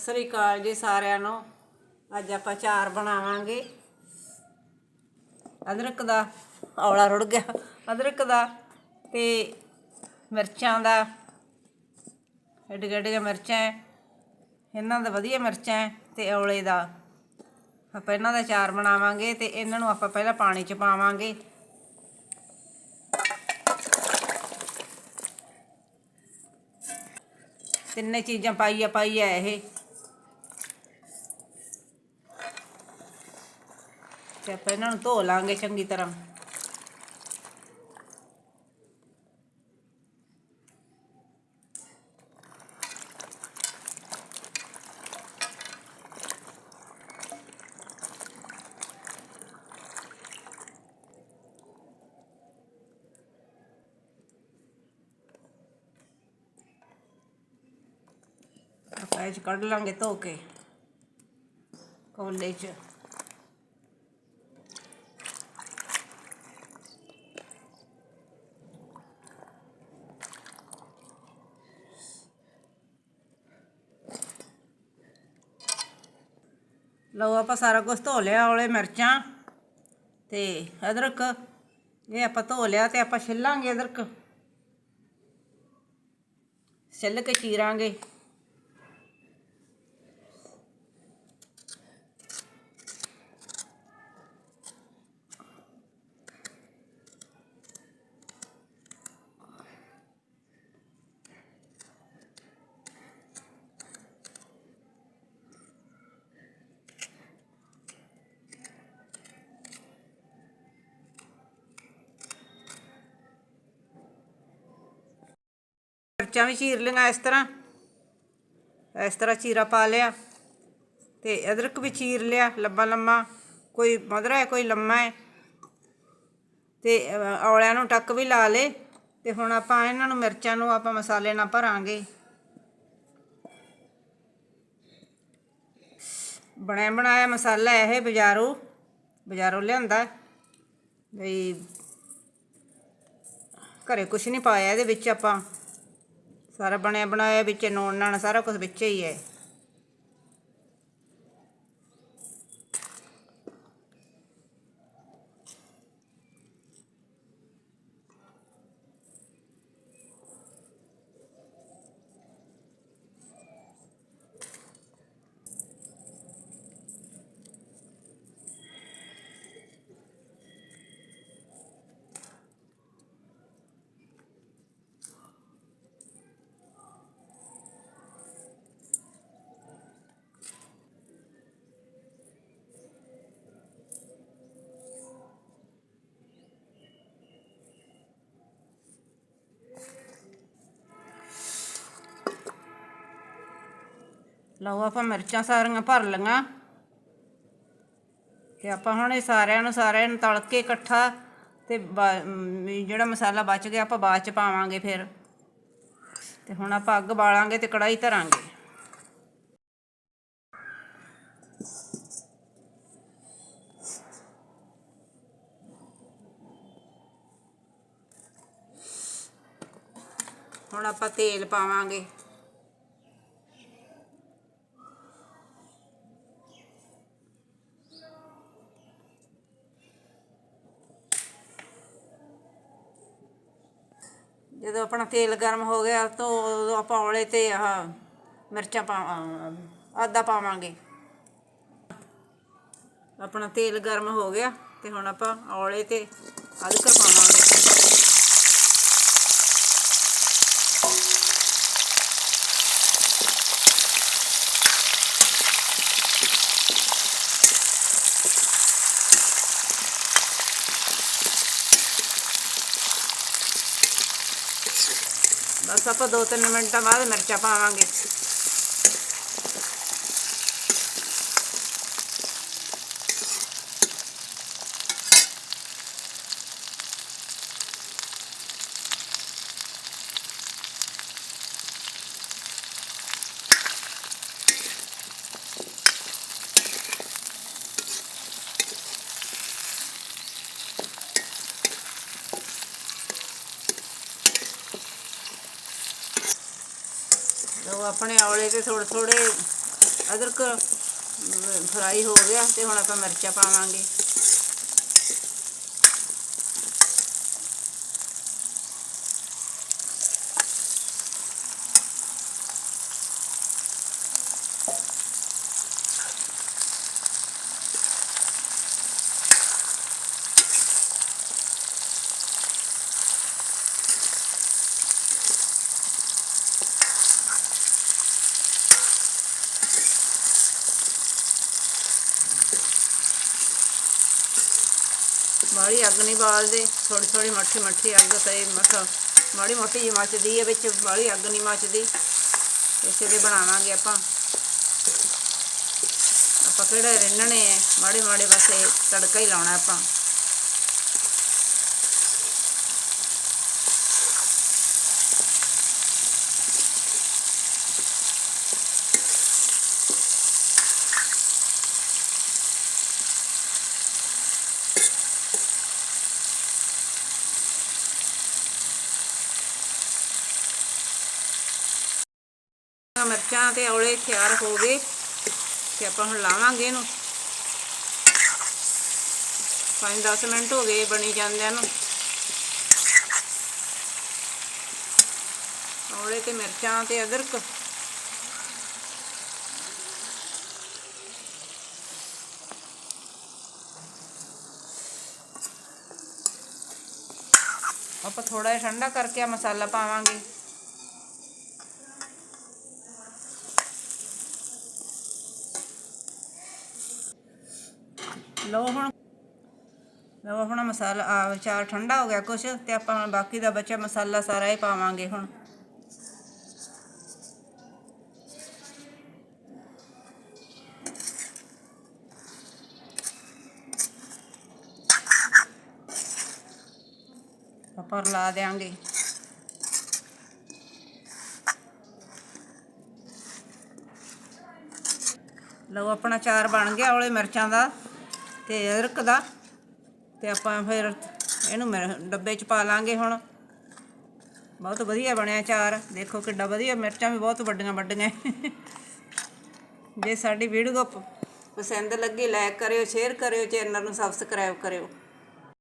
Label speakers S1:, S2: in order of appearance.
S1: ਸਤਿ ਸ੍ਰੀ ਅਕਾਲ ਜੀ ਸਾਰਿਆਂ ਨੂੰ। ਅੱਜ ਆਪਾਂ ਚਾਰ ਬਣਾਵਾਂਗੇ। ਅਦਰਕ ਦਾ ਔਲਾ ਰੁੜ ਗਿਆ। ਅਦਰਕ ਦਾ ਤੇ ਮਿਰਚਾਂ ਦਾ। ਏਡੇ ਏਡੇ ਮਿਰਚਾਂ ਹੈ। ਇਹਨਾਂ ਦਾ ਵਧੀਆ ਮਿਰਚਾਂ ਹੈ ਤੇ ਔਲੇ ਦਾ। ਆਪਾਂ ਇਹਨਾਂ ਦਾ ਚਾਰ ਬਣਾਵਾਂਗੇ ਤੇ ਇਹਨਾਂ ਨੂੰ ਆਪਾਂ ਪਹਿਲਾਂ ਪਾਣੀ ਚ ਪਾਵਾਂਗੇ। ਤਿੰਨੇ ਚੀਜ਼ਾਂ ਪਾਈਆ ਪਾਈਆ ਇਹ। ਤੇ ਆਪਾਂ ਇਹਨਾਂ ਨੂੰ ਧੋ ਲਾਂਗੇ ਚੰਗੀ ਤਰ੍ਹਾਂ। ਆਪਾਂ ਇਹ 'ਚ ਕੱਢ ਲਾਂਗੇ ਧੋ ਕੇ। ਕੋਲੇ 'ਚ। ਲਓ ਆਪਾਂ ਸਾਰਾ ਕੁਝ ਧੋ ਲਿਆ, ਔਲੇ ਮਿਰਚਾਂ ਤੇ ਅਦਰਕ। ਇਹ ਆਪਾਂ ਧੋ ਲਿਆ ਤੇ ਆਪਾਂ ਛਿੱਲਾਂਗੇ ਅਦਰਕ। ਛਿੱਲ ਕੇ ਚੀਰਾਂਗੇ। ਮਿਰਚਾਂ ਵੀ ਚੀਰ ਲਈਆਂ ਇਸ ਤਰ੍ਹਾਂ। ਇਸ ਤਰ੍ਹਾਂ ਚੀਰਾ ਪਾ ਲਿਆ ਤੇ ਅਦਰਕ ਵੀ ਚੀਰ ਲਿਆ ਲੰਬਾ ਲੰਮਾ। ਕੋਈ ਮਧਰਾ ਹੈ, ਕੋਈ ਲੰਮਾ ਹੈ। ਤੇ ਔਲਿਆਂ ਨੂੰ ਟੱਕ ਵੀ ਲਾ ਲੇ ਤੇ ਹੁਣ ਆਪਾਂ ਇਹਨਾਂ ਨੂੰ ਮਿਰਚਾਂ ਨੂੰ ਆਪਾਂ ਮਸਾਲੇ ਨਾਲ ਭਰਾਂਗੇ। ਬਣਿਆ, ਬਣਾਇਆ ਮਸਾਲਾ ਇਹ ਬਾਜ਼ਾਰੋਂ ਬਾਜ਼ਾਰੋਂ ਲਿਆਂਦਾ। ਬਈ ਘਰੇ ਕੁਛ ਨਹੀਂ ਪਾਇਆ ਇਹਦੇ ਵਿੱਚ ਆਪਾਂ। ਸਾਰਾ ਬਣਿਆ ਬਣਾਇਆ ਵਿੱਚ ਨੂਣ ਨਾਲ ਸਾਰਾ ਕੁਝ ਵਿੱਚ ਹੀ ਹੈ। ਲਓ ਆਪਾਂ ਮਿਰਚਾਂ ਸਾਰੀਆਂ ਭਰ ਲਈਆਂ। ਤੇ ਆਪਾਂ ਹੁਣ ਇਹ ਸਾਰਿਆਂ ਨੂੰ ਸਾਰਿਆਂ ਨੂੰ ਤਲ ਕੇ ਇਕੱਠਾ ਤੇ ਬਾ- ਜਿਹੜਾ ਮਸਾਲਾ ਬਚ ਗਿਆ ਆਪਾਂ ਬਾਅਦ ਚ ਪਾਵਾਂਗੇ ਫਿਰ। ਤੇ ਹੁਣ ਆਪਾਂ ਅੱਗ ਬਾਲਾਂਗੇ ਤੇ ਕੜਾਈ ਧਰਾਂਗੇ। ਹੁਣ ਆਪਾਂ ਤੇਲ ਪਾਵਾਂਗੇ। ਜਦੋਂ ਆਪਣਾ ਤੇਲ ਗਰਮ ਹੋ ਗਿਆ ਤਾਂ ਉਦੋਂ ਆਪਾਂ ਔਲੇ ਤੇ ਆਹ ਮਿਰਚਾਂ ਪਾ ਅਹ ਆਦਾ ਪਾਵਾਂਗੇ। ਆਪਣਾ ਤੇਲ ਗਰਮ ਹੋ ਗਿਆ ਤੇ ਹੁਣ ਆਪਾਂ ਔਲੇ ਤੇ ਅਦਰਕ ਪਾਵਾਂਗੇ। ਬਸ ਆਪਾਂ 2-3 ਮਿੰਟਾਂ ਬਾਅਦ ਮਿਰਚਾਂ ਪਾਵਾਂਗੇ। ਆਪਣੇ ਔਲੇ ਤੇ ਥੋੜੇ ਥੋੜੇ ਅਦਰਕ ਫਰਾਈ ਹੋ ਗਿਆ ਤੇ ਹੁਣ ਆਪਾਂ ਮਿਰਚਾਂ ਪਾਵਾਂਗੇ। ਬਾਹਲੀ ਅੱਗ ਨਹੀਂ ਬਾਲਦੇ ਥੋੜੀ ਥੋੜੀ ਮੱਠੀ ਮੱਠੀ ਅੱਗ ਤੇ ਮੱਠ, ਮਾੜੀ ਮੋਟੀ ਜਿਹੀ ਮੱਚਦੀ ਹੈ, ਵਿੱਚ ਮਾੜੀ ਅੱਗ ਨਹੀਂ ਮੱਚਦੀ। ਇਸੇ ਦੇ ਬਣਾਵਾਂਗੇ ਆਪਾਂ। ਆਪਾਂ ਕਿਹੜੇ ਰਿੰਨਣੇ ਆ, ਮਾੜੇ ਮਾੜੇ ਬਸ ਤੜਕਾ ਹੀ ਲਾਉਣਾ ਆਪਾਂ। ਮਿਰਚਾਂ ਤੇ ਔਲੇ ਤਿਆਰ ਹੋ ਗਏ ਤੇ ਆਪਾਂ ਹੁਣ ਲਾਵਾਂਗੇ ਇਹਨੂੰ। 5-10 ਮਿੰਟ ਹੋ ਗਏ ਬਣੀ ਜਾਂਦਿਆਂ ਨੂੰ। ਔਲੇ ਤੇ ਮਿਰਚਾਂ ਤੇ ਅਦਰਕ। ਆਪਾਂ ਥੋੜਾ ਜਿਹਾ ਠੰਡਾ ਕਰਕੇ ਆ ਮਸਾਲਾ ਪਾਵਾਂਗੇ। ਲਓ ਹੁਣ। ਲਓ ਆਪਣਾ ਮਸਾਲਾ ਆ ਚਾਰ ਠੰਡਾ ਹੋ ਗਿਆ ਕੁਛ ਤੇ ਆਪਾਂ ਬਾਕੀ ਦਾ ਬਚਿਆ ਮਸਾਲਾ ਸਾਰਾ ਹੀ ਪਾਵਾਂਗੇ ਹੁਣ। ਆਪਾਂ ਲਾ ਦੇਾਂਗੇ ਲਓ ਆਪਣਾ ਚਾਰ ਬਣ ਗਿਆ ਔਲੇ ਮਿਰਚਾਂ ਦਾ। ਤੇ ਅਦਰਕ ਦਾ ਤੇ ਆਪਾਂ ਫਿਰ ਇਹਨੂੰ ਮਿਰ- ਡੱਬੇ 'ਚ ਪਾ ਲਾਂਗੇ ਹੁਣ। ਬਹੁਤ ਵਧੀਆ ਬਣਿਆ ਚਾਰ ਦੇਖੋ ਕਿੱਡਾ ਵਧੀਆ, ਮਿਰਚਾਂ ਵੀ ਬਹੁਤ ਵੱਡੀਆਂ ਵੱਡੀਆਂ। ਜੇ ਸਾਡੀ ਵੀਡੀਓ ਪਸੰਦ ਲੱਗੀ ਲਾਈਕ ਕਰਿਓ ਸ਼ੇਅਰ ਕਰਿਓ ਚੈਨਲ ਨੂੰ ਸਬਸਕ੍ਰਾਈਬ ਕਰਿਓ।